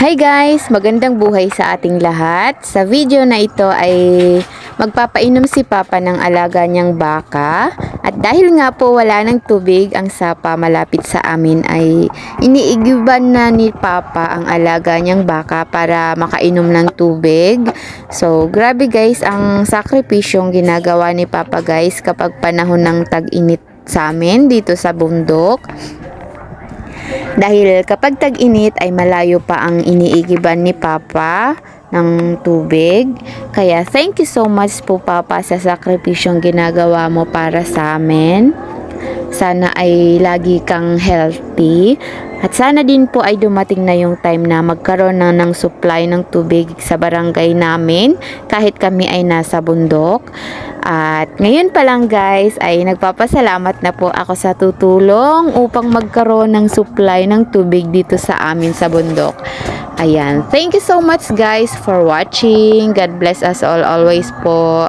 Hi guys! Magandang buhay sa ating lahat. Sa video na ito ay magpapainom si Papa ng alaga niyang baka. At dahil nga po wala ng tubig ang sapa malapit sa amin ay iniigiban na ni Papa ang alaga niyang baka para makainom ng tubig. So grabe guys ang sakripisyong ginagawa ni Papa guys kapag panahon ng tag-init sa amin dito sa bundok. Dahil kapag tag-init ay malayo pa ang iniigiban ni Papa ng tubig. Kaya thank you so much po Papa sa sakripisyong ginagawa mo para sa amin. Sana ay lagi kang healthy. At sana din po ay dumating na yung time na magkaroon na ng supply ng tubig sa barangay namin kahit kami ay nasa bundok. At ngayon pa lang guys ay nagpapasalamat na po ako sa tutulong upang magkaroon ng supply ng tubig dito sa amin sa bundok. Ayan. Thank you so much guys for watching. God bless us all always po.